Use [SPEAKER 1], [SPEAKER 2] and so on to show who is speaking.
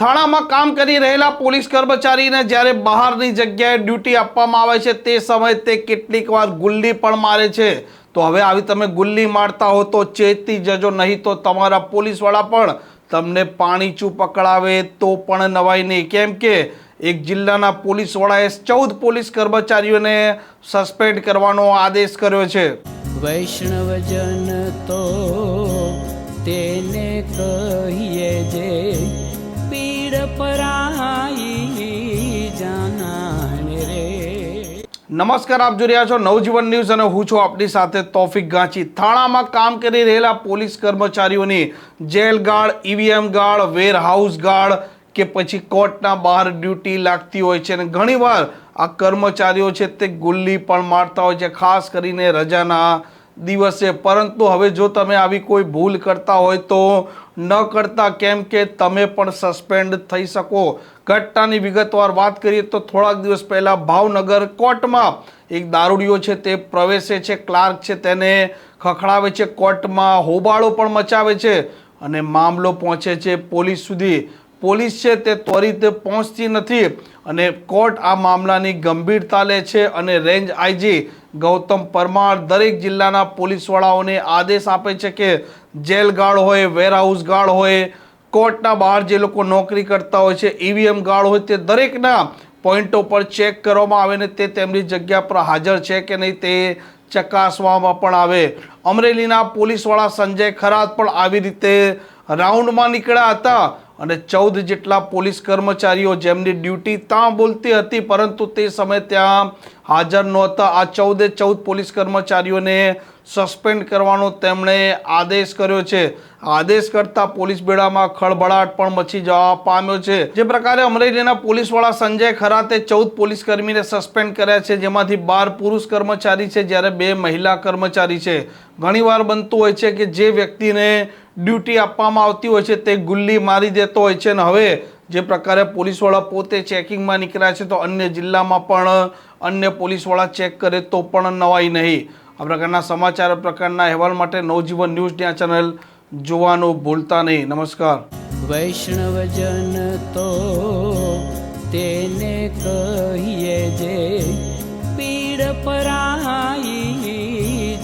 [SPEAKER 1] થાણામાં કામ કરી રહેલા પોલીસ કર્મચારીને જ્યારે બહારની જગ્યાએ ડ્યુટી આપવામાં આવે છે, તે સમયે તે કેટલીક વાર ગુલ્લી પણ મારે છે. તો હવે આવી તમે ગુલ્લી મારતા હો તો ચેતી જજો, નહીં તો તમારા પોલીસવાળા પણ તમને પાણીચું પકડાવે તો પણ નવાઈ નહીં. કેમ કે એક જિલ્લાના પોલીસવાળાએ ચૌદ પોલીસ કર્મચારીઓને સસ્પેન્ડ કરવાનો આદેશ કર્યો છે.
[SPEAKER 2] વૈષ્ણવજન તો તેને કહીએ જે પીડ
[SPEAKER 1] નમસ્કાર, આપ જોઈ રહ્યા છો નવજીવન ન્યૂઝ અને હું છું આપની સાથે તોફિક ગાંચી. થાણામાં કામ કરી રહેલા પોલીસ કર્મચારીઓની jail guard EVM guard warehouse guard કે પછી કોર્ટના બહાર ડ્યુટી લાગતી હોય છે અને ઘણીવાર આ કર્મચારીઓ છે તે ગુલ્લી પણ મારતા હોય છે, ખાસ કરીને રજાના દિવસે. પરંતુ હવે જો તમે આવી કોઈ ભૂલ કરતા હોય તો ન કરતા કેમ કે તમે પણ સસ્પેન્ડ થઈ શકો. ઘટનાની વિગતવાર વાત કરીએ તો થોડાક દિવસ પહેલાં ભાવનગર કોર્ટમાં એક દારૂડિયો છે તે પ્રવેશે છે, ક્લાર્ક છે તેને ખખડાવે છે, કોર્ટમાં હોબાળો પણ મચાવે છે અને મામલો પહોંચે છે પોલીસ સુધી. પોલીસ છે તે ત્વરિત પહોંચતી નથી અને કોર્ટ આ મામલાની ગંભીરતા લે છે અને રેન્જ આઈજી ગૌતમ પરમાર દરેક જિલ્લાના પોલીસવાળાઓને આદેશ આપે છે કે જેલ ગાર્ડ હોય, વેરહાઉસ ગાર્ડ હોય, કોર્ટના બહાર જે લોકો નોકરી કરતા હોય છે, ઈવીએમ ગાર્ડ હોય તે દરેકના પોઈન્ટો પર ચેક કરવામાં આવે ને તે તેમની જગ્યા પર હાજર છે કે નહીં તે ચકાસવામાં પણ આવે. અમરેલીના પોલીસવાળા સંજય ખરાત પણ આવી રીતે રાઉન્ડમાં નીકળ્યા હતા. અને ચૌદ જેટલા પોલીસ કર્મચારીઓ જેમની ડ્યુટી ત્યાં બોલતી હતી, પરંતુ તે સમયે ત્યાં હાજર નહોતા. આ ચૌદે ચૌદ પોલીસ કર્મચારીઓને સસ્પેન્ડ કરવાનો તેમણે આદેશ કર્યો છે. આદેશ કરતા પોલીસ બેડામાં ખળભળાટ પણ મચી જવા પામ્યો છે. જે પ્રકારે અમરેલીના પોલીસવાળા સંજય ખરાતે ચૌદ પોલીસ કર્મીને સસ્પેન્ડ કર્યા છે. જેમાંથી બાર પુરુષ કર્મચારી છે, જ્યારે બે મહિલા કર્મચારી છે. ઘણીવાર બનતું હોય છે કે જે વ્યક્તિને ડ્યુટી આપવામાં આવતી હોય છે, તે ગુલ્લી મારી દેતો હોય છે. અને હવે જે પ્રકારે પોલીસવાળા પોતે ચેકિંગમાં નીકળ્યા છે, તો અન્ય જિલ્લામાં પણ અન્ય પોલીસવાળા ચેક કરે તો પણ નવાઈ નહીં. આ પ્રકારના સમાચાર પ્રકારના અહેવાલ માટે નવજીવન ન્યૂઝ આ ચેનલ જોવાનું ભૂલતા નહીં. નમસ્કાર.
[SPEAKER 2] વૈષ્ણવજન તો તેને કહીએ જે પીડ પરાઈ